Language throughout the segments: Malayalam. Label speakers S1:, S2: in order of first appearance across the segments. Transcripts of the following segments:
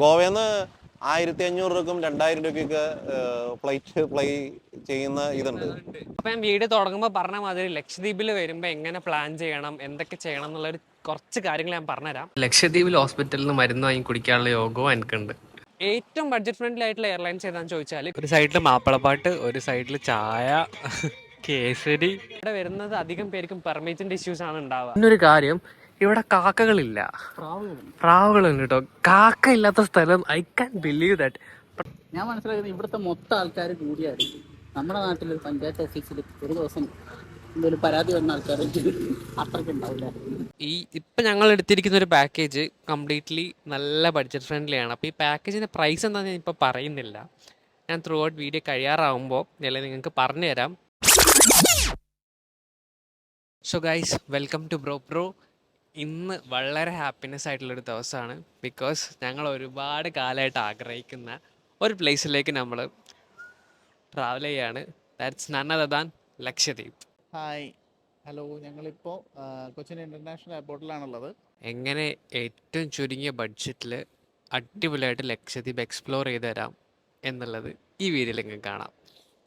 S1: ഗോവയിൽ ആയിരത്തി അഞ്ഞൂറ് രൂപക്കും രണ്ടായിരം രൂപയ്ക്കൊക്കെ ഫ്ലൈറ്റ് ഫ്ലൈ ചെയ്യുന്ന ഇതുണ്ട്.
S2: അപ്പൊ ഞാൻ വീട് തുടങ്ങുമ്പോൾ പറഞ്ഞ മാതിരി ലക്ഷദ്വീപിൽ വരുമ്പോൾ എങ്ങനെ പ്ലാൻ ചെയ്യണം എന്തൊക്കെ ചെയ്യണം എന്നുള്ള ഒരു കുറച്ച് കാര്യങ്ങൾ ഞാൻ പറഞ്ഞുതരാം. ലക്ഷദ്വീപിൽ ഹോസ്പിറ്റലിൽ നിന്ന് മരുന്ന് വാങ്ങി കുടിക്കാനുള്ള യോഗവും എനിക്കുണ്ട്. ഏറ്റവും ബഡ്ജറ്റ് ഫ്രണ്ട്ലി ആയിട്ടുള്ള എയർലൈൻസ് ഏതാണെന്ന് ചോദിച്ചാൽ ഒരു സൈഡിൽ മാപ്പിളപ്പാട്ട് ഒരു സൈഡിൽ ചായ കേസരി. ഇവിടെ വരുന്നത് അധികം പേർക്കും പെർമിറ്റിന്റെ ഇഷ്യൂസ് ആണ് ഉണ്ടാവുക. ഇന്നൊരു കാര്യം ഇവിടെ കാക്കകളില്ല. പ്രാവുകളുണ്ട്. കേട്ടോ കാക്ക ഇല്ലാത്ത സ്ഥലം ഐ കാൻ ബിലീവ് ദാറ്റ്
S3: ഞാൻ മനസ്സിലാക്കുന്നത് ഇവിടുത്തെ മൊത്തം ആൾക്കാർ കൂടിയായിരിക്കും. നമ്മുടെ നാട്ടിൽ പഞ്ചായത്ത് ഓഫീസിൽ ഒരു ദിവസം എന്തെങ്കിലും പരാതി വന്ന ആൾക്കാർ അത്രയ്ക്ക് ഉണ്ടാവില്ല
S2: ഈ ഇപ്പം ഞങ്ങൾ എടുത്തിരിക്കുന്ന ഒരു പാക്കേജ് കംപ്ലീറ്റ്ലി നല്ല ബഡ്ജറ്റ് ഫ്രണ്ട്ലി ആണ്. അപ്പോൾ ഈ പാക്കേജിന്റെ പ്രൈസ് എന്താണെന്ന് ഞാൻ ഇപ്പോൾ പറയുന്നില്ല. ഞാൻ ത്രൂ ഔട്ട് വീഡിയോ കഴിയാറാവുമ്പോൾ ഞാൻ നിങ്ങൾക്ക് പറഞ്ഞു തരാം so guys welcome to bro pro ഇന്ന് വളരെ ഹാപ്പിനെസ് ആയിട്ടുള്ളൊരു ദിവസമാണ്. ബിക്കോസ് ഞങ്ങൾ ഒരുപാട് കാലമായിട്ട് ആഗ്രഹിക്കുന്ന ഒരു പ്ലേസിലേക്ക് നമ്മൾ ട്രാവൽ ചെയ്യാണ്. That's none other than Lakshadweep.
S3: Hi hello ഞങ്ങളിപ്പോൾ കൊച്ചിൻ ഇന്റർനാഷണൽ എയർപോർട്ടിലാണുള്ളത്
S2: എങ്ങനെ ഏറ്റവും ചുരുങ്ങിയ ബഡ്ജറ്റിൽ അടിപൊളിയായിട്ട് ലക്ഷദ്വീപ് എക്സ്പ്ലോർ ചെയ്ത് തരാം എന്നുള്ളത് ഈ വീഡിയോയിൽ നിങ്ങൾക്ക് കാണാം.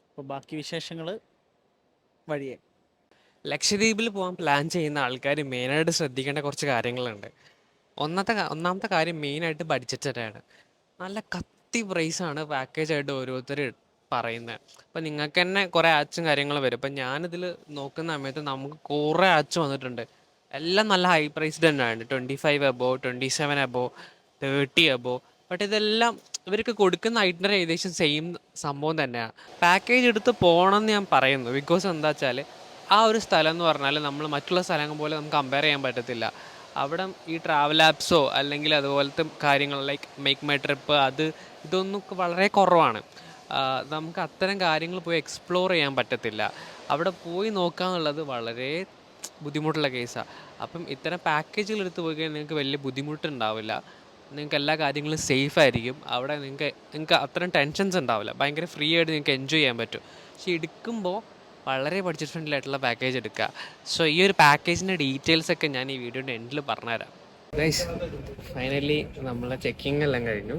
S3: അപ്പോൾ ബാക്കി വിശേഷങ്ങൾ വഴിയേ.
S2: ലക്ഷദ്വീപിൽ പോകാൻ പ്ലാൻ ചെയ്യുന്ന ആൾക്കാർ മെയിനായിട്ട് ശ്രദ്ധിക്കേണ്ട കുറച്ച് കാര്യങ്ങളുണ്ട്. ഒന്നാമത്തെ ഒന്നാമത്തെ കാര്യം മെയിനായിട്ട് ബഡ്ജറ്റാണ് നല്ല കത്തി പ്രൈസാണ് പാക്കേജായിട്ട് ഓരോരുത്തർ പറയുന്നത് അപ്പം നിങ്ങൾക്ക് തന്നെ കുറേ ആച്ചും കാര്യങ്ങളും വരും. അപ്പം ഞാനിതിൽ നോക്കുന്ന സമയത്ത് നമുക്ക് കുറേ ആച്ച് വന്നിട്ടുണ്ട്. എല്ലാം നല്ല ഹൈ പ്രൈസ് തന്നെയാണ്. ട്വന്റി ഫൈവ് അബോ ട്വന്റി സെവൻ അബോ തേർട്ടി അബോ ബട്ട് ഇതെല്ലാം ഇവർക്ക് കൊടുക്കുന്ന ഐറ്റിനറി ഏകദേശം സെയിം സംഭവം തന്നെയാണ്. പാക്കേജ് എടുത്ത് പോകണമെന്ന് ഞാൻ പറയുന്നു. ബിക്കോസ് എന്താ വെച്ചാൽ ആ ഒരു സ്ഥലം എന്ന് പറഞ്ഞാൽ നമ്മൾ മറ്റുള്ള സ്ഥലങ്ങൾ പോലെ നമുക്ക് കമ്പയർ ചെയ്യാൻ പറ്റത്തില്ല. അവിടെ ഈ ട്രാവൽ ആപ്സോ അല്ലെങ്കിൽ അതുപോലത്തെ കാര്യങ്ങൾ ലൈക്ക് മേക്ക് മൈ ട്രിപ്പ് അത് ഇതൊന്നും വളരെ കുറവാണ്. നമുക്ക് അത്തരം കാര്യങ്ങൾ പോയി എക്സ്പ്ലോർ ചെയ്യാൻ പറ്റത്തില്ല. അവിടെ പോയി നോക്കുക എന്നുള്ളത് വളരെ ബുദ്ധിമുട്ടുള്ള കേസാണ് അപ്പം ഇത്തരം പാക്കേജുകൾ എടുത്ത് പോയി കഴിഞ്ഞാൽ നിങ്ങൾക്ക് വലിയ ബുദ്ധിമുട്ടുണ്ടാവില്ല നിങ്ങൾക്ക് എല്ലാ കാര്യങ്ങളും സേഫ് ആയിരിക്കും. അവിടെ നിങ്ങൾക്ക് നിങ്ങൾക്ക് അത്തരം ടെൻഷൻസ് ഉണ്ടാവില്ല. ഭയങ്കര ഫ്രീ ആയിട്ട് നിങ്ങൾക്ക് എൻജോയ് ചെയ്യാൻ പറ്റും. പക്ഷേ എടുക്കുമ്പോൾ വളരെ ബഡ്ജറ്റ് ഫ്രണ്ട്ലി ആയിട്ടുള്ള പാക്കേജ് എടുക്കുക. സോ ഈ ഒരു പാക്കേജിന്റെ ഡീറ്റെയിൽസ് ഒക്കെ ഞാൻ ഈ വീഡിയോന്റെ എൻഡിൽ പറഞ്ഞുതരാം. ഗൈസ് ഫൈനലി നമ്മളെ ചെക്കിംഗ് എല്ലാം കഴിഞ്ഞു.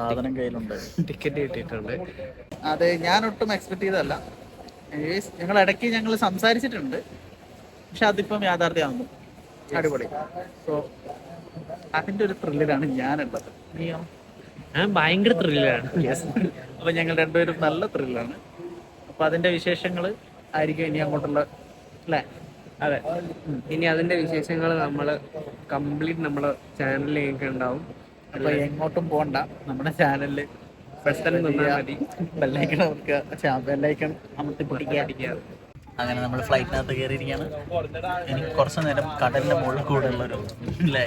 S3: സാധനം കയ്യിലുണ്ട്.
S2: ടിക്കറ്റ് കിട്ടിയിട്ടുണ്ട്
S3: അത് ഞാൻ ഒട്ടും എക്സ്പെക്ട് ചെയ്തതല്ല ഞങ്ങൾ ഇടയ്ക്ക് ഞങ്ങൾ സംസാരിച്ചിട്ടുണ്ട്. പക്ഷെ അതിപ്പം യാഥാർത്ഥ്യമാകുന്നു അടിപൊളി. സോ അതിന്റെ ഒരു ത്രില്ലിലാണ് ഞാനുള്ളത്. നീയോ
S2: ഞാൻ ഭയങ്കര ത്രില്ലാണ്
S3: അപ്പൊ ഞങ്ങൾ രണ്ടുപേരും നല്ല ത്രില്ലാണ് അപ്പൊ അതിന്റെ വിശേഷങ്ങൾ ആയിരിക്കും ഇനി അങ്ങോട്ടുള്ള അല്ലേ?
S2: അതെ. ഇനി അതിന്റെ വിശേഷങ്ങൾ നമ്മൾ കംപ്ലീറ്റ് നമ്മളെ ചാനലിലേക്ക് ഉണ്ടാവും.
S3: അപ്പൊ എങ്ങോട്ടും പോണ്ട. നമ്മുടെ
S2: ചാനലിൽ
S3: ബെല്ലൈക്കൺ ബെല്ലൈക്കൺ അമർത്തി പൊട്ടിക്കുക അങ്ങനെ നമ്മൾ ഫ്ലൈറ്റിനകത്ത് കയറിയിരിക്കുകയാണ്. ഇനി കുറച്ച് നേരം കടലിന്റെ മുകളിൽ കൂടെ ഉള്ളൊരു അല്ലേ?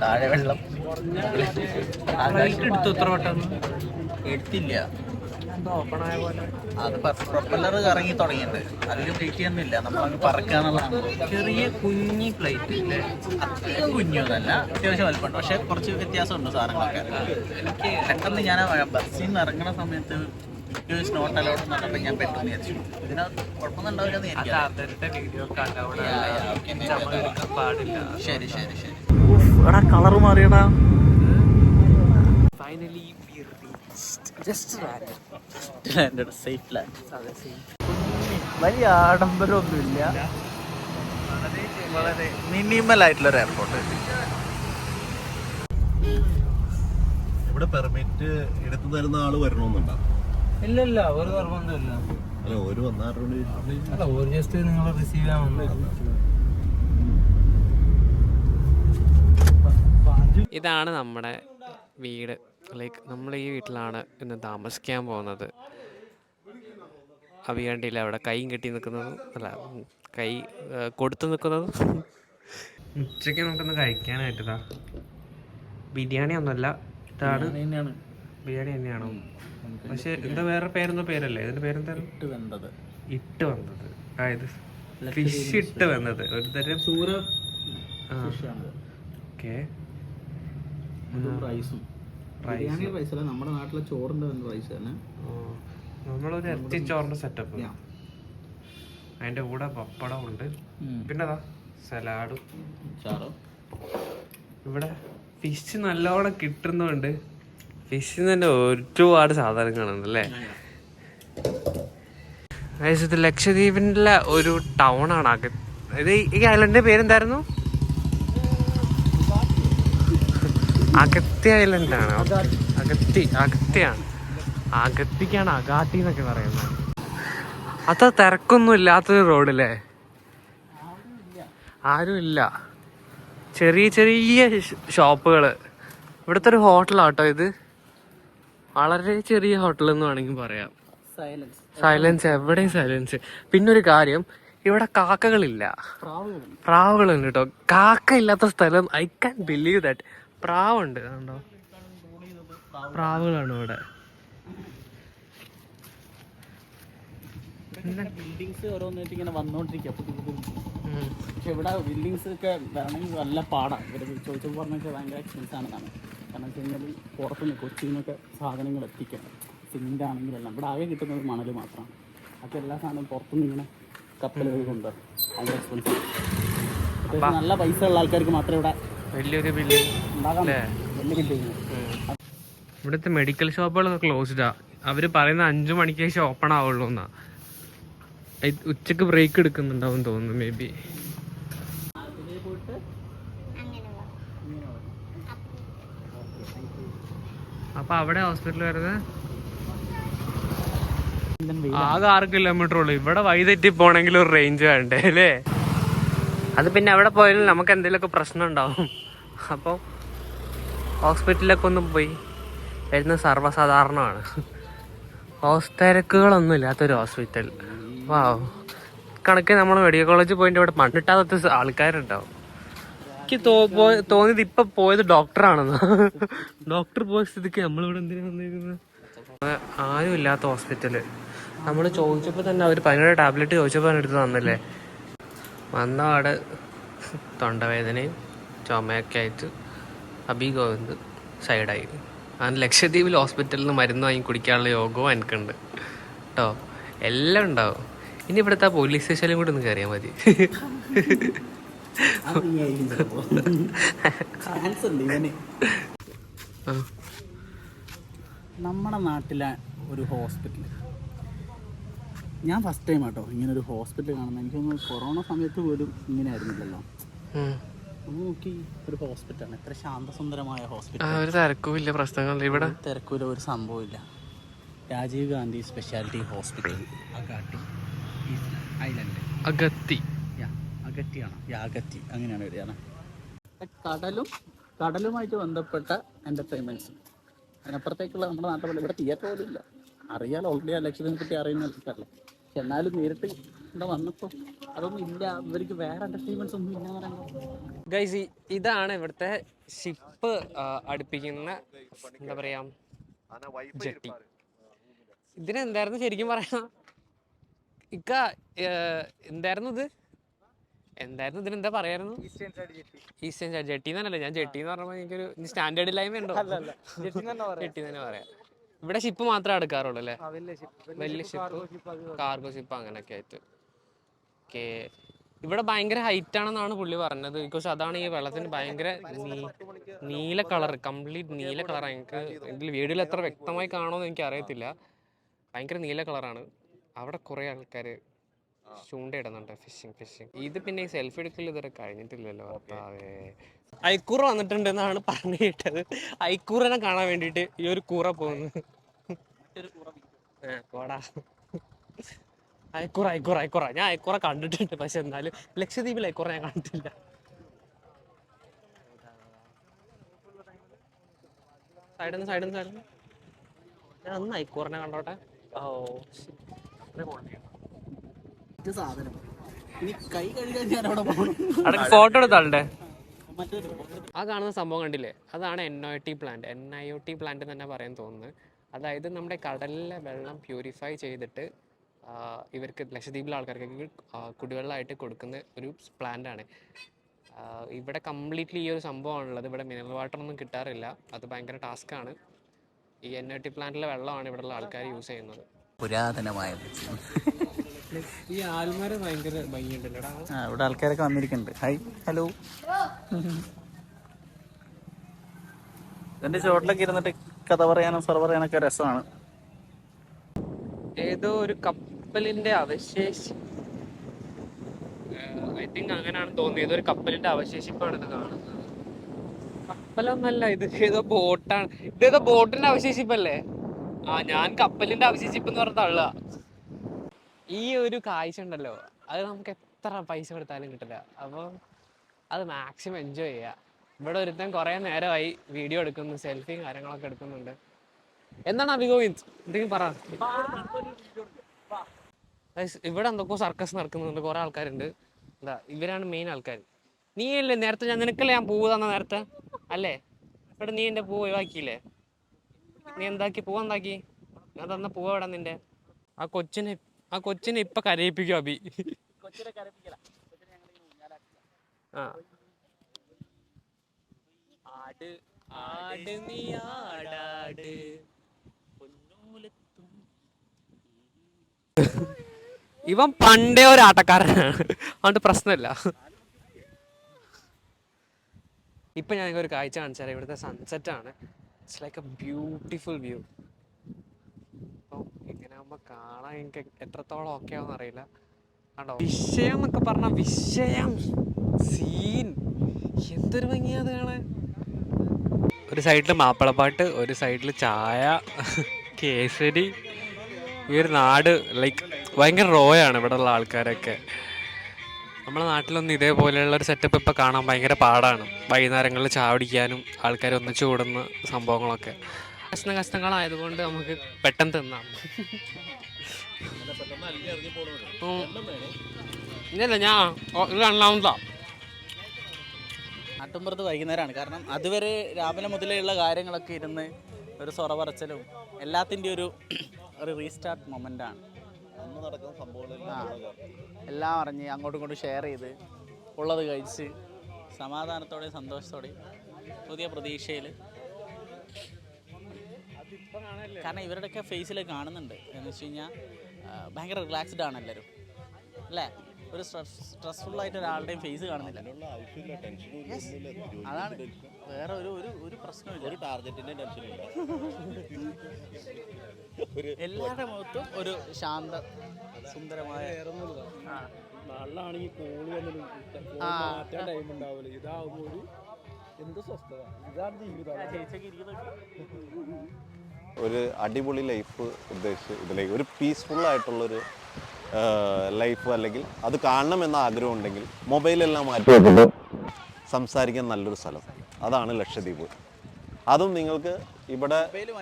S3: താഴെ വെള്ളം.
S2: എടുത്തു? എത്ര വട്ടം?
S3: എടുത്തില്ല.
S2: എന്തോ ഓപ്പൺ ആയ പോലെ.
S3: അത് പ്രൊപ്പല്ലർ കറങ്ങി തുടങ്ങിയിട്ടുണ്ട്. അതിലും വെയിറ്റ് ചെയ്യുന്നില്ല. നമ്മളങ്ങ് പറക്കാന്നുള്ളതാണ്.
S2: ചെറിയ കുഞ്ഞി പ്ലേറ്റ് ഇല്ലേ
S3: അത്രയും കുഞ്ഞൊന്നല്ല അത്യാവശ്യം വലുപ്പമുണ്ട്. പക്ഷെ കുറച്ച് വ്യത്യാസമുണ്ട് സാധനങ്ങളൊക്കെ. എനിക്ക് പെട്ടെന്ന് ഞാൻ ബസ്സിൽ നിന്ന് ഇറങ്ങുന്ന സമയത്ത് നോട്ട് അലൗഡ് എന്ന് പറഞ്ഞപ്പോൾ ഞാൻ പെട്ടെന്ന് വിചാരിച്ചു. ഇതിനകത്ത് കുഴപ്പമൊന്നും ഉണ്ടാവില്ലെന്ന്
S2: അത് വീഡിയോ കണ്ടവിടെ
S3: Yeah, yeah, okay, maybe
S2: നമ്മൾ
S3: അത്
S2: എടുക്കാൻ പാടില്ല.
S3: ശരി ശരി ശരി. എടാ colour മാറിയടാ
S2: finally just
S3: land safe land വലിയ ആഡംബരമൊന്നുമില്ല. വളരെ മിനിമൽ ആയിട്ടുള്ള ഒരു എയർപോർട്ട്
S1: ഇവിടെ പെർമിറ്റ് എടുത്തു തരുന്ന ആൾ വരണമെന്നുണ്ടോ?
S4: ഇല്ലല്ല ഒരു നിർബന്ധമില്ല
S1: അല്ല ഒരു വന്നാറുണ്ട്
S4: അല്ല ഒരു ജസ്റ്റ് നിങ്ങൾ റിസീവ് ചെയ്യാൻ
S2: ഇതാണ് നമ്മുടെ വീട്. ലൈക്ക് നമ്മൾ ഈ വീട്ടിലാണ് ഇന്ന് താമസിക്കാൻ പോകുന്നത്. അവികണ്ടില്ല അവിടെ കൈയും കെട്ടി നിൽക്കുന്നതും അല്ല കൈ കൊടുത്തു നിൽക്കുന്നതും. ഉച്ചയ്ക്ക് നമുക്കൊന്ന് കഴിക്കാനായിട്ടതാ. ബിരിയാണി ഒന്നുമല്ല ഇതാണ്. ബിരിയാണി തന്നെയാണ്. പക്ഷെ എന്താ വേറെ പേരൊന്നും പേരല്ലേ? ഇതിന്റെ പേരെന്താ
S3: ഇട്ട് വന്നത്
S2: ഇട്ട് വന്നത് അതായത് ഫിഷ് ഇട്ട് വന്നത് ഒരു തരം
S3: ചൂര
S2: ആ. ഓക്കെ.
S3: റൈസും
S2: റൈസ്
S3: ബിരിയാണി റൈസ്. അല്ല നമ്മുടെ നാട്ടിലെ ചോറിന്റെ റൈസ് തന്നെ.
S2: നമ്മളൊരു ഇറച്ചിച്ചോറിന്റെ സെറ്റപ്പ്. അതിന്റെ കൂടെ പപ്പടം ഉണ്ട്. പിന്നെ സലാഡ് ഇവിടെ ഫിഷ് നല്ലോണം കിട്ടുന്നുണ്ട്. ഫിഷ് തന്നെ ഒരുപാട് സാധനങ്ങളുണ്ട് അല്ലേ? ഇത് ലക്ഷദ്വീപിന്റെ ഒരു ടൗൺ ആണ് ഇത് ഈ ഐലൻഡിന്റെ പേരെന്തായിരുന്നു? അഗത്തി ഐലൻഡ് ആണ്. അഗത്തി അഗത്തിയാണ് അഗത്തിക്കാണ് അഗാട്ടി എന്നൊക്കെ പറയുന്നത്. അത്ര തിരക്കൊന്നും ഇല്ലാത്തൊരു റോഡല്ലേ ആരും ഇല്ല. ചെറിയ ചെറിയ ഷോപ്പുകൾ ഇവിടുത്തെ ഒരു ഹോട്ടലാട്ടോ ഇത്. വളരെ ചെറിയ ഹോട്ടൽ എന്ന് വേണമെങ്കിൽ പറയാം.
S3: സൈലൻസ്
S2: എവിടെയും സൈലൻസ് പിന്നെ ഒരു കാര്യം ഇവിടെ കാക്കകളില്ല.
S3: പ്രാവുകളുണ്ട്.
S2: കേട്ടോ കാക്ക ഇല്ലാത്ത സ്ഥലം ഐ കാൻ ബിലീവ് ദാറ്റ് പ്രാവുണ്ട് കണ്ടോ? പ്രാവുകളാണ് ഇവിടെ.
S3: ബിൽഡിങ്സ് ഓരോന്നായിട്ട് ഇങ്ങനെ വന്നോണ്ടിരിക്കുക പുതിയ പുതിയ പക്ഷെ ഇവിടെ ബിൽഡിങ്സ് ഒക്കെ വരണമെങ്കിൽ നല്ല പാടാണ് ഇവർ ചോദിച്ചപ്പോൾ പറഞ്ഞൊക്കെ ഭയങ്കര എക്സ്പെൻസ് ആണെന്നാണ്. കാരണം വെച്ച് കഴിഞ്ഞാൽ പുറത്തുനിന്ന് കൊച്ചിയിൽ നിന്നൊക്കെ സാധനങ്ങൾ എത്തിക്കണം സിമെന്റ് ആണെങ്കിലെല്ലാം ഇവിടെ ആകെ കിട്ടുന്നത് മണൽ മാത്രമാണ് അപ്പോൾ എല്ലാ സാധനവും പുറത്തുനിന്ന് ഇങ്ങനെ കപ്പലുകൾ കൊണ്ട് ഭയങ്കര എക്സ്പെൻസ് അത്യാവശ്യം നല്ല പൈസ ഉള്ള ആൾക്കാർക്ക് മാത്രമേ ഇവിടെ
S2: വലിയൊരു ബില്ല് അല്ലേ? ഇവിടുത്തെ മെഡിക്കൽ ഷോപ്പുകളൊക്കെ ക്ലോസ്ഡാ അവർ പറയുന്ന അഞ്ചു മണിക്ക് ശേഷം ഓപ്പൺ ആവുള്ളൂ എന്നാ. ഉച്ചയ്ക്ക് ബ്രേക്ക് എടുക്കുന്നുണ്ടാവും തോന്നുന്നു മേ ബി അപ്പൊ അവിടെ ഹോസ്പിറ്റൽ വരുന്നത് ആകെ ആറ് കിലോമീറ്റർ ഉള്ളു. ഇവിടെ വൈതെറ്റി പോണെങ്കിൽ ഒരു റേഞ്ച് വേണ്ടേ അല്ലേ? അത് പിന്നെ അവിടെ പോയാലും നമുക്ക് എന്തെങ്കിലുമൊക്കെ പ്രശ്നം ഉണ്ടാവും. അപ്പോൾ ഹോസ്പിറ്റലിലൊക്കെ ഒന്ന് പോയി. വരുന്നത് സർവസാധാരണമാണ്. ഹോസ് തിരക്കുകളൊന്നും ഇല്ലാത്തൊരു ഹോസ്പിറ്റൽ. വാ കണക്ക് നമ്മൾ മെഡിക്കൽ കോളേജിൽ പോയിട്ട് ഇവിടെ മണ്ണിട്ടാത്ത ആൾക്കാരുണ്ടാവും. എനിക്ക് തോന്നിയത് ഇപ്പൊ പോയത് ഡോക്ടറാണെന്ന്. ഡോക്ടർ പോയ സ്ഥിതിക്ക് നമ്മളിവിടെ എന്തിനാ വന്നിരിക്കുന്നത്? ആരും ഇല്ലാത്ത ഹോസ്പിറ്റൽ നമ്മൾ ചോദിച്ചപ്പോൾ തന്നെ അവർ പനിയുടെ ടാബ്ലറ്റ് ചോദിച്ചപ്പോൾ എടുത്ത് തന്നല്ലേ? വന്ന അവിടെ തൊണ്ടവേദനയും ചുമയൊക്കെ ആയിട്ട് അബി ഗോവിന്ദ് സൈഡായി. ആ ലക്ഷദ്വീപിൽ ഹോസ്പിറ്റലിൽ നിന്ന് മരുന്ന് വാങ്ങി കുടിക്കാനുള്ള യോഗവും എനിക്കുണ്ട് കേട്ടോ എല്ലാം ഉണ്ടാവും. ഇനി ഇവിടുത്തെ ആ പോലീസ് സ്റ്റേഷനിലും കൂടെ ഒന്ന് കയറിയാൽ മതി.
S3: നമ്മുടെ നാട്ടിലെ ഒരു ഹോസ്പിറ്റൽ ഞാൻ ഫസ്റ്റ് ടൈം ആട്ടോ ഇങ്ങനെ ഒരു ഹോസ്പിറ്റൽ കാണുന്നത്. എനിക്കൊന്ന് കൊറോണ സമയത്ത് പോലും ഇങ്ങനെ ആയിരുന്നില്ലല്ലോ. ഒന്ന് നോക്കി ഒരു ഹോസ്പിറ്റലാണ് എത്ര ശാന്തസുന്ദരമായ ഹോസ്പിറ്റൽ
S2: ഒരു തിരക്കും പ്രശ്നങ്ങളില്ല ഇവിടെ?
S3: തിരക്കൂല ഒരു സംഭവമില്ല Rajiv Gandhi speciality hospital Agatti island
S2: Agatti.
S3: അഗത്തിയാണ്. യാഗത്തി അങ്ങനെയാണ് വരികയാണ് കടലും കടലുമായിട്ട് ബന്ധപ്പെട്ട എന്റർടൈൻമെന്റ്സ് അതിനപ്പുറത്തേക്കുള്ള നമ്മുടെ നാട്ടിൽ ഇവിടെ തിയേറ്റർ പോലും ഇല്ല. അറിയാലോ ഓൾറെഡി ആ ലക്ഷ്യത്തിനെ പറ്റി അറിയുന്ന ആൾക്കാരല്ലേ? എന്നാലും നേരിട്ട് ഇവിടെ വന്നപ്പോൾ അതൊന്നും ഇല്ല. ഇവർക്ക് വേറെ എന്റർടൈൻമെന്റ്സ് ഒന്നും ഇല്ല പറയുമ്പോൾ
S2: ഗൈസ് ഇതാണ് ഇവിടുത്തെ ഷിപ്പ് അടുപ്പിക്കുന്ന എന്താ പറയാ ജെട്ടി ഇതിനെന്തായിരുന്നു ശരിക്കും പറയാ? ഇക്ക എന്തായിരുന്നു ഇത്? എന്തായിരുന്നു ഇതിന് എന്താ പറയായിരുന്നു ഈസ്റ്റേൺ സൈഡ് ജെട്ടി എന്നല്ലേ ഞാൻ ജെട്ടി എന്ന് പറഞ്ഞപ്പോൾ എനിക്കൊരു സ്റ്റാൻഡേർഡ് ഇല്ലായ്മ ഉണ്ടോ ജെട്ടി തന്നെ പറയാം. ഇവിടെ ഷിപ്പ് മാത്രമേ എടുക്കാറുള്ളൂ അല്ലേ? വലിയ ഷിപ്പ് കാർഗോ ഷിപ്പ് അങ്ങനെയൊക്കെ ആയിട്ട്. ഓക്കെ. ഇവിടെ ഭയങ്കര ഹൈറ്റ് ആണെന്നാണ് പുള്ളി പറഞ്ഞത്. ബിക്കോസ് അതാണ് ഈ വെള്ളത്തിന് ഭയങ്കര നീല കളർ കംപ്ലീറ്റ് നീല കളർ എനിക്ക് ഇതിൽ വീഡിയോയിൽ എത്ര വ്യക്തമായി കാണുമെന്ന് എനിക്ക് അറിയത്തില്ല. ഭയങ്കര നീല കളറാണ് അവിടെ കുറേ ആൾക്കാർ ചൂണ്ടയിടുന്നുണ്ട് ഫിഷിങ് ഫിഷിങ് ഇത് പിന്നെ ഈ സെൽഫി എടുക്കൽ ഇതുവരെ കഴിഞ്ഞിട്ടില്ലല്ലോ ഭർത്താവേ. ഐക്കൂറ വന്നിട്ടുണ്ട് എന്നാണ് പറഞ്ഞു കേട്ടത് ഐക്കൂറിനെ കാണാൻ വേണ്ടിയിട്ട് ഈ ഒരു കൂറ പോകുന്നു പോടാ. അയക്കുറ അയക്കുറ അയക്കുറ. ഞാൻ അയക്കുറ കണ്ടിട്ടുണ്ട് പക്ഷെ എന്നാലും ലക്ഷദ്വീപിൽ അയക്കുറ ഞാൻ കണ്ടിട്ടില്ല. സൈഡിന്ന് സൈഡിന്ന് സൈഡിന്ന്. ഞാൻ അന്ന് അയക്കൂറിനെ കണ്ടോട്ടെ. ഓ
S3: ഇത് സാധനം. ഇനി കൈ കഴുകാൻ ഞാൻ അവിടെ പോകണം
S2: ഫോട്ടോ എടുത്താളുടെ ആ കാണുന്ന സംഭവം കണ്ടില്ലേ? അതാണ് N O T plant N I O T plant തന്നെ പറയാൻ തോന്നുന്നത്. അതായത് നമ്മുടെ കടലിലെ വെള്ളം പ്യൂരിഫൈ ചെയ്തിട്ട് ഇവർക്ക് ലക്ഷദ്വീപിലെ ആൾക്കാർക്ക് കുടിവെള്ളമായിട്ട് കൊടുക്കുന്ന ഒരു പ്ലാന്റ് ആണ്. ഇവിടെ കംപ്ലീറ്റ്ലി ഈ ഒരു സംഭവമാണുള്ളത്. ഇവിടെ മിനറൽ വാട്ടർ ഒന്നും കിട്ടാറില്ല. അത് ഭയങ്കര ടാസ്ക്കാണ് ഈ എൻ ഒ ടി പ്ലാന്റിലെ വെള്ളമാണ് ഇവിടെയുള്ള ആൾക്കാർ യൂസ് ചെയ്യുന്നത്.
S3: പുരാതനമായ
S2: ഈ ആൽമര ഭയങ്കര
S3: ഭംഗിയുണ്ടല്ലോ ഇവിടെ ആൾക്കാരൊക്കെ വന്നിരിക്കുന്നുണ്ട്. ഹായ് ഹലോ എന്റെ ചോട്ടിലൊക്കെ ഇരുന്നിട്ട് കഥ പറയാനും സർവർ പറയാനൊക്കെ രസമാണ്.
S2: ഏതോ ഒരു കപ്പലിന്റെ അവശേഷി ഐ തിങ്ക് അങ്ങനെയാണ് തോന്നിയത്. ഏതോ ഒരു കപ്പലിന്റെ അവശേഷിപ്പാണ് ഇത് കാണുന്നത്. കപ്പലൊന്നല്ല ഇത് ഏതോ ബോട്ടാണ്. ഇതേതോ ബോട്ടിന്റെ അവശേഷിപ്പല്ലേ? ആ ഞാൻ കപ്പലിന്റെ അവശേഷിപ്പ് എന്ന് പറഞ്ഞ തള്ളുക. ഈ ഒരു കാഴ്ച ഉണ്ടല്ലോ. അത് നമുക്ക് എത്ര പൈസ കൊടുത്താലും കിട്ടില്ല. അപ്പോൾ അത് മാക്സിമം എൻജോയ് ചെയ്യുക. ഇവിടെ ഒരുത്തൻ കുറേ നേരമായി വീഡിയോ എടുക്കുന്നു സെൽഫിയും കാര്യങ്ങളൊക്കെ എടുക്കുന്നുണ്ട്. എന്താണ് അഭിഗോവിന്ദ് എന്തെങ്കിലും പറ. ഇവിടെ എന്തൊക്കെ സർക്കസ് നടക്കുന്നുണ്ട് കുറെ ആൾക്കാരുണ്ട്. എന്താ ഇവരാണ് മെയിൻ ആൾക്കാർ നീ അല്ലേ നേരത്തെ ഞാൻ നിനക്കല്ലേ ഞാൻ പൂവ് തന്ന നേരത്തെ? അല്ലേ? ഇവിടെ നീ എന്റെ പൂവ് ഒഴിവാക്കിയില്ലേ? നീ എന്താക്കി? പൂവ് എന്താക്കി? ഞാൻ തന്ന പൂവ് എവിടെ നിന്റെ? ആ കൊച്ചിനെ ആ കൊച്ചിനെ ഇപ്പൊ കരയിപ്പിക്കും അബി ആ. ആട് ആട് നീ ആടാട്. പൊന്നൂലത്തും ഇവൻ പണ്ടേ ഒരു ആട്ടക്കാരനാണ് അതുകൊണ്ട് പ്രശ്നമില്ല. ഇപ്പൊ ഞാൻ ഒരു കാഴ്ച കാണിച്ചാൽ ഇവിടുത്തെ സൺസെറ്റ് ആണ്. It's like a beautiful view അപ്പം ഇങ്ങനെ ആകുമ്പോ കാണാൻ എനിക്ക് എത്രത്തോളം ഓക്കെ ആവുമെന്ന് അറിയില്ല. കണ്ടോ? വിഷയം എന്നൊക്കെ പറഞ്ഞ വിഷയം. സീൻ എന്തൊരു ഭംഗിയാത് കാണാൻ. ഒരു സൈഡിൽ മാപ്പിളപ്പാട്ട് ഒരു സൈഡിൽ ചായ കേസരി. ഈ ഒരു നാട് ലൈക്ക് ഭയങ്കര റോയാണ് ഇവിടെ ഉള്ള ആൾക്കാരൊക്കെ. നമ്മുടെ നാട്ടിലൊന്നും ഇതേപോലെയുള്ള ഒരു സെറ്റപ്പ് ഇപ്പം കാണാൻ ഭയങ്കര പാടാണ്. വൈകുന്നേരങ്ങളിൽ ചാവടിക്കാനും ആൾക്കാർ ഒന്നിച്ചു കൂടുന്ന സംഭവങ്ങളൊക്കെ. കഷ്ണ കഷ്ണങ്ങളായതുകൊണ്ട് നമുക്ക് പെട്ടെന്ന് തിന്നാം. ഇല്ലല്ല ഞാൻ ഇത് രണ്ടാമതാ
S3: നാട്ടുമ്പുറത്ത് വൈകുന്നേരമാണ്. കാരണം അതുവരെ രാവിലെ മുതലേ ഉള്ള കാര്യങ്ങളൊക്കെ ഇരുന്ന് ഒരു സൊറ പറച്ചിലും എല്ലാത്തിന്റെ ഒരു ഒരു റീസ്റ്റാർട്ട് മൊമെന്റ് ആണ്.
S1: അന്ന് നടക്കുന്ന സംഭവങ്ങൾ
S3: ആ. എല്ലാം അറിഞ്ഞ് അങ്ങോട്ടും ഇങ്ങോട്ടും ഷെയർ ചെയ്ത് ഉള്ളത് കഴിച്ച് സമാധാനത്തോടെ സന്തോഷത്തോടെ പുതിയ പ്രതീക്ഷയിൽ. കാരണം ഇവരുടെയൊക്കെ ഫേസിൽ കാണുന്നുണ്ട്. എന്ന് വെച്ച് കഴിഞ്ഞാൽ ഭയങ്കര റിലാക്സ്ഡ് ആണ് എല്ലാവരും. അല്ലേ? ഒരു സ്ട്രെസ് സ്ട്രെസ്ഫുൾ ആയിട്ട് ഒരാളുടെയും ഫേസ് കാണുന്നില്ല. അതാണ് വേറെ ഒരു ഒരു ഒരു പ്രശ്നമില്ല
S1: ഒരു ടാർഗറ്റിന്റെ ടെൻഷൻ
S3: എല്ലാവരുടെ മുഖത്തും ഒരു ശാന്ത സുന്ദരമായ ആ.
S4: നാളിലാണെങ്കിൽ കോൾ വന്നിട്ട്
S3: ആ.
S4: മാറ്റാൻ ടൈം ഉണ്ടാവില്ല. ഇതാവുമ്പോൾ ഒരു എന്ത് സ്വസ്ഥത? ഇതാണ് ജീവിതം.
S1: ഒരു അടിപൊളി ലൈഫ് ഉദ്ദേശിച്ച് ഇതിലേക്ക് ഒരു പീസ്ഫുൾ ആയിട്ടുള്ളൊരു ലൈഫ് അല്ലെങ്കിൽ അത് കാണണം എന്ന ആഗ്രഹം ഉണ്ടെങ്കിൽ മൊബൈലെല്ലാം മാറ്റി വെച്ചിട്ട് സംസാരിക്കാൻ നല്ലൊരു സ്ഥലം. അതാണ് ലക്ഷദ്വീപ്. അതും നിങ്ങൾക്ക് ഇവിടെ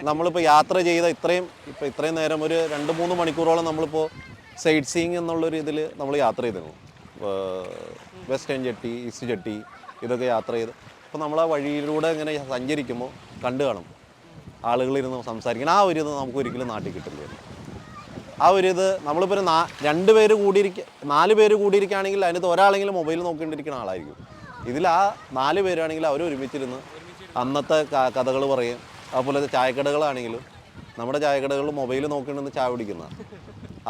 S1: നമ്മളിപ്പോൾ യാത്ര ചെയ്ത ഇത്രയും ഇപ്പോൾ ഇത്രയും നേരം ഒരു രണ്ട് മൂന്ന് മണിക്കൂറോളം നമ്മളിപ്പോൾ സൈറ്റ് സീയിങ് എന്നുള്ളൊരു ഇതിൽ നമ്മൾ യാത്ര ചെയ്തിരുന്നു. വെസ്റ്റേൺ ജെട്ടി ഈസ്റ്റ് ജെട്ടി ഇതൊക്കെ യാത്ര ചെയ്ത്. അപ്പോൾ നമ്മൾ ആ വഴിയിലൂടെ ഇങ്ങനെ സഞ്ചരിക്കുമ്പോൾ കണ്ടു കാണും. ആളുകളിരുന്ന് സംസാരിക്കണം. ആ ഒരു ഇത് നമുക്ക് ഒരിക്കലും നാട്ടിൽ കിട്ടില്ല. ആ ഒരു ഇത് നമ്മളിപ്പോൾ ഒരു രണ്ട് പേര് കൂടിയിരിക്ക നാല് പേര് കൂടിയിരിക്കുകയാണെങ്കിൽ അതിനകത്ത് ഒരാളെങ്കിലും മൊബൈൽ നോക്കിക്കൊണ്ടിരിക്കുന്ന ആളായിരിക്കും. ഇതിൽ ആ നാല് പേരാണെങ്കിൽ അവർ ഒരുമിച്ചിരുന്ന് അന്നത്തെ കഥകൾ പറയും. അതുപോലെ ചായക്കടകളാണെങ്കിലും നമ്മുടെ ചായക്കടകളിൽ മൊബൈൽ നോക്കിക്കൊണ്ടിരുന്ന് ചായ കുടിക്കുന്ന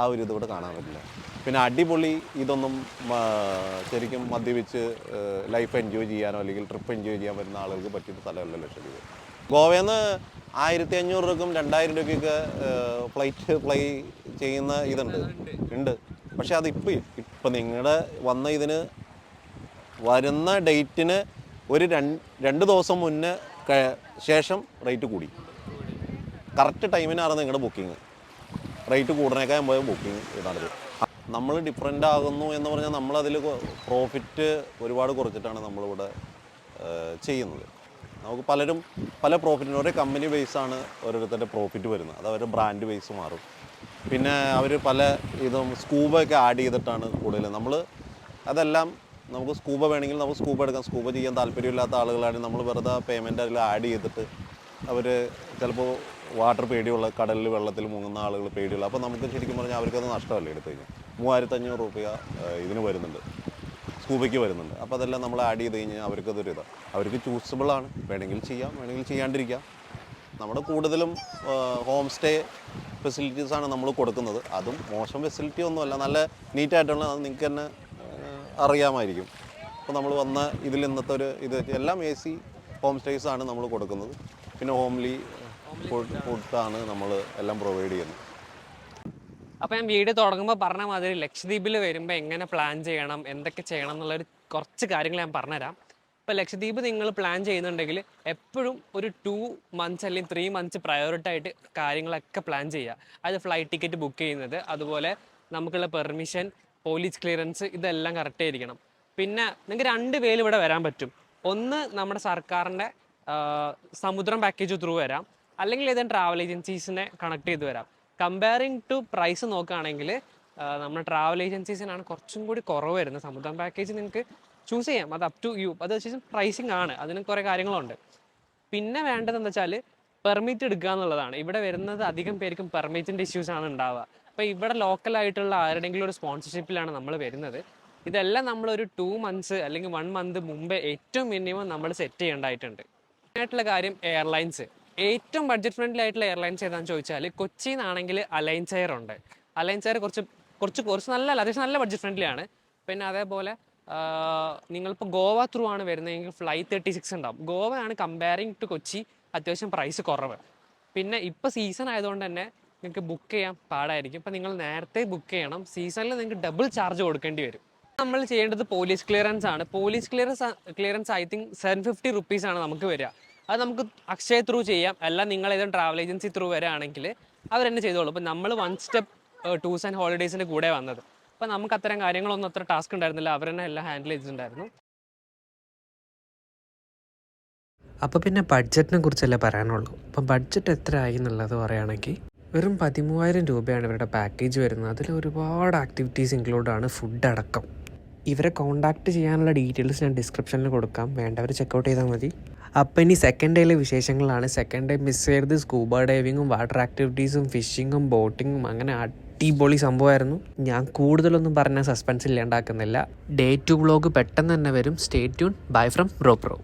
S1: ആ ഒരു ഇത് ഇവിടെ കാണാൻ പറ്റില്ല. പിന്നെ അടിപൊളി ഇതൊന്നും ശരിക്കും മദ്യപിച്ച് ലൈഫ് എൻജോയ് ചെയ്യാനോ അല്ലെങ്കിൽ ട്രിപ്പ് എൻജോയ് ചെയ്യാൻ പറ്റുന്ന ആളുകൾക്ക് പറ്റിയ സ്ഥലമല്ല ലക്ഷദ്വീപ്. ഗോവയിൽ നിന്ന് ആയിരത്തി അഞ്ഞൂറ് രൂപക്കും രണ്ടായിരം രൂപയ്ക്കൊക്കെ ഫ്ലൈറ്റ് ഫ്ലൈ ചെയ്യുന്ന ഇതുണ്ട്. ഉണ്ട്. പക്ഷെ അതിപ്പോൾ ഇപ്പം നിങ്ങളുടെ വന്ന ഇതിന് വരുന്ന ഡേറ്റിന് ഒരു രണ്ട് ദിവസം മുന്നേ ശേഷം റേറ്റ് കൂടി. കറക്റ്റ് ടൈമിനാണ് നിങ്ങളുടെ ബുക്കിംഗ് റേറ്റ് കൂടുന്നേക്കാൻ പോയ ബുക്കിംഗ് ഇതാണിത് നമ്മൾ ഡിഫറെന്റ് ആകുന്നു എന്ന് പറഞ്ഞാൽ നമ്മളതിൽ പ്രോഫിറ്റ് ഒരുപാട് കുറച്ചിട്ടാണ് നമ്മളിവിടെ ചെയ്യുന്നത്. നമുക്ക് പലരും പല പ്രോഫിറ്റിന് ഒരേ കമ്പനി ബേസാണ് ഓരോരുത്തരുടെ പ്രോഫിറ്റ് വരുന്നത്. അത് അവരുടെ ബ്രാൻഡ് ബേസ് മാറും. പിന്നെ അവർ പല ഇതും സ്കൂബ ഒക്കെ ആഡ് ചെയ്തിട്ടാണ് കൂടുതൽ. നമ്മൾ അതെല്ലാം നമുക്ക് സ്കൂബ വേണമെങ്കിൽ നമുക്ക് സ്കൂബ എടുക്കാം. സ്കൂബ ചെയ്യാൻ താല്പര്യമില്ലാത്ത ആളുകളാണെങ്കിൽ നമ്മൾ വെറുതെ പേയ്മെന്റ് അതിൽ ആഡ് ചെയ്തിട്ട് അവർ ചിലപ്പോൾ വാട്ടർ പേടിയുള്ള കടലിൽ വെള്ളത്തിൽ മുങ്ങുന്ന ആളുകൾ പേടിയുള്ള. അപ്പോൾ നമുക്ക് ശരിക്കും പറഞ്ഞാൽ അവർക്കത് നഷ്ടമല്ലേ എടുത്തു കഴിഞ്ഞാൽ മൂവായിരത്തഞ്ഞൂറ് രൂപ ഇതിന് വരുന്നുണ്ട്. സ്കൂബയ്ക്ക് വരുന്നുണ്ട്. അപ്പോൾ അതെല്ലാം നമ്മൾ ആഡ് ചെയ്ത് കഴിഞ്ഞാൽ അവർക്കതൊരു ഇതാണ് അവർക്ക് ചൂസബിൾ ആണ്. വേണമെങ്കിൽ ചെയ്യാം വേണമെങ്കിൽ ചെയ്യാണ്ടിരിക്കാം. നമ്മുടെ കൂടുതലും ഹോം സ്റ്റേ ഫെസിലിറ്റീസാണ് നമ്മൾ കൊടുക്കുന്നത്. അതും മോശം ഫെസിലിറ്റി ഒന്നുമല്ല. നല്ല നീറ്റായിട്ടുള്ള അത് നിങ്ങൾക്ക് തന്നെ അറിയാമായിരിക്കും. അപ്പോൾ നമ്മൾ വന്ന ഇതിൽ ഇന്നത്തെ ഒരു ഇത് എല്ലാം എ സി ഹോം സ്റ്റേസാണ് നമ്മൾ കൊടുക്കുന്നത്. പിന്നെ ഹോംലി ഫുഡ് ഫുഡ്സാണ് നമ്മൾ എല്ലാം പ്രൊവൈഡ് ചെയ്യുന്നത്.
S2: അപ്പോൾ ഞാൻ വീഡിയോ തുടങ്ങുമ്പോൾ പറഞ്ഞ മാതിരി ലക്ഷദ്വീപിൽ വരുമ്പോൾ എങ്ങനെ പ്ലാൻ ചെയ്യണം എന്തൊക്കെ ചെയ്യണം എന്നുള്ളൊരു കുറച്ച് കാര്യങ്ങൾ ഞാൻ പറഞ്ഞുതരാം. ഇപ്പോൾ ലക്ഷദ്വീപ് നിങ്ങൾ പ്ലാൻ ചെയ്യുന്നുണ്ടെങ്കിൽ എപ്പോഴും ഒരു ടു മന്ത്സ് അല്ലെങ്കിൽ ത്രീ മന്ത്സ് പ്രയോറിറ്റി ആയിട്ട് കാര്യങ്ങളൊക്കെ പ്ലാൻ ചെയ്യുക. അത് ഫ്ലൈറ്റ് ടിക്കറ്റ് ബുക്ക് ചെയ്യുന്നത് അതുപോലെ നമുക്കുള്ള പെർമിഷൻ പോലീസ് ക്ലിയറൻസ് ഇതെല്ലാം കറക്റ്റ് ആയിരിക്കണം. പിന്നെ നിങ്ങൾക്ക് രണ്ട് പേര് ഇവിടെ വരാൻ പറ്റും. ഒന്ന് നമ്മുടെ സർക്കാരിന്റെ സമുദ്രം പാക്കേജ് ത്രൂ വരാം. അല്ലെങ്കിൽ ഏതെങ്കിലും ട്രാവൽ ഏജൻസീസിനെ കണക്ട് ചെയ്ത് വരാം. കമ്പയറിങ് ടു പ്രൈസ് നോക്കുകയാണെങ്കിൽ നമ്മുടെ ട്രാവൽ ഏജൻസീസിനാണ് കുറച്ചും കൂടി കുറവ് വരുന്നത്. സമുദ്രം പാക്കേജ് നിങ്ങൾക്ക് ചൂസ് ചെയ്യാം. അത് അപ് ടു യു അത് ശേഷം പ്രൈസിങ് ആണ്. അതിന് കുറേ കാര്യങ്ങളുണ്ട്. പിന്നെ വേണ്ടത് എന്താ വെച്ചാൽ പെർമിറ്റ് എടുക്കുക എന്നുള്ളതാണ്. ഇവിടെ വരുന്നത് അധികം പേർക്കും പെർമിറ്റിന്റെ ഇഷ്യൂസ് ആണ് ഉണ്ടാവുക. അപ്പോൾ ഇവിടെ ലോക്കലായിട്ടുള്ള ആരുടെങ്കിലും ഒരു സ്പോൺസർഷിപ്പിലാണ് നമ്മൾ വരുന്നത്. ഇതെല്ലാം നമ്മളൊരു ടു മന്ത്സ് അല്ലെങ്കിൽ വൺ മന്ത് മുമ്പേ ഏറ്റവും മിനിമം നമ്മൾ സെറ്റ് ചെയ്യേണ്ടതായിട്ടുണ്ട്. ആയിട്ടുള്ള കാര്യം എയർലൈൻസ് ഏറ്റവും ബഡ്ജറ്റ് ഫ്രണ്ട്ലി ആയിട്ടുള്ള എയർലൈൻസ് ഏതാണെന്ന് ചോദിച്ചാൽ കൊച്ചിയിൽ നിന്നാണെങ്കിൽ അലയൻസ് എയർ ഉണ്ട്. അലയൻസ് എയർ കുറച്ച് കുറച്ച് കുറച്ച് നല്ല അത്യാവശ്യം നല്ല ബഡ്ജറ്റ് ഫ്രണ്ട്ലി ആണ്. പിന്നെ അതേപോലെ നിങ്ങളിപ്പോൾ ഗോവ ത്രൂ ആണ് വരുന്നതെങ്കിൽ ഫ്ലൈ തേർട്ടി സിക്സ് ഉണ്ടാവും. ഗോവയാണ് കമ്പയറിങ് ടു കൊച്ചി അത്യാവശ്യം പ്രൈസ് കുറവ്. പിന്നെ ഇപ്പോൾ സീസൺ ആയതുകൊണ്ട് തന്നെ നിങ്ങൾക്ക് ബുക്ക് ചെയ്യാൻ പാടായിരിക്കും. ഇപ്പം നിങ്ങൾ നേരത്തെ ബുക്ക് ചെയ്യണം. സീസണിൽ നിങ്ങൾക്ക് ഡബിൾ ചാർജ് കൊടുക്കേണ്ടി വരും. നമ്മൾ ചെയ്യേണ്ടത് പോലീസ് ക്ലിയറൻസ് ആണ്. Police clearance clearance I think seven fifty rupees ആണ് നമുക്ക് വരിക. അത് നമുക്ക് അക്ഷയ ത്രൂ ചെയ്യാം. അല്ല നിങ്ങൾ ഏതെങ്കിലും ട്രാവൽ ഏജൻസി ത്രൂ വരാണെങ്കിൽ അവർ തന്നെ ചെയ്തോളൂ അപ്പോൾ നമ്മൾ വൺ സ്റ്റെപ്പ് ടൂർസ് ആൻഡ് ഹോളിഡേയ്സിന്റെ കൂടെ വന്നത്. അപ്പോൾ നമുക്ക് അത്തരം കാര്യങ്ങളൊന്നും അത്ര ടാസ്ക് ഉണ്ടായിരുന്നില്ല. അവർ തന്നെ എല്ലാം ഹാൻഡിൽ ചെയ്തിട്ടുണ്ടായിരുന്നു.
S5: അപ്പോൾ പിന്നെ ബഡ്ജറ്റിനെ കുറിച്ചല്ലേ പറയാനുള്ളൂ. അപ്പം ബഡ്ജറ്റ് എത്ര ആയി എന്നുള്ളത് പറയുകയാണെങ്കിൽ വെറും പതിമൂവായിരം രൂപയാണ് ഇവരുടെ പാക്കേജ് വരുന്നത്. അതിൽ ഒരുപാട് ആക്ടിവിറ്റീസ് ഇൻക്ലൂഡ് ആണ് ഫുഡ് അടക്കം. ഇവരെ കോൺടാക്റ്റ് ചെയ്യാനുള്ള ഡീറ്റെയിൽസ് ഞാൻ ഡിസ്ക്രിപ്ഷനിൽ കൊടുക്കാം. വേണ്ടവർ ചെക്കൗട്ട് ചെയ്താൽ മതി. അപ്പം ഇനി സെക്കൻഡ് ഡേയിലെ വിശേഷങ്ങളാണ്. സെക്കൻഡ് ഡേ മിസ് ചെയ്തത് സ്കൂബ ഡൈവിങ്ങും വാട്ടർ ആക്ടിവിറ്റീസും ഫിഷിങ്ങും ബോട്ടിങ്ങും അങ്ങനെ അടിപൊളി സംഭവമായിരുന്നു. ഞാൻ കൂടുതലൊന്നും പറഞ്ഞാൽ സസ്പെൻസ് ഇല്ലാണ്ടാക്കുന്നില്ല. ഡേ ടു ബ്ലോഗ് പെട്ടെന്ന് തന്നെ വരും. Stay tune bye from bro pro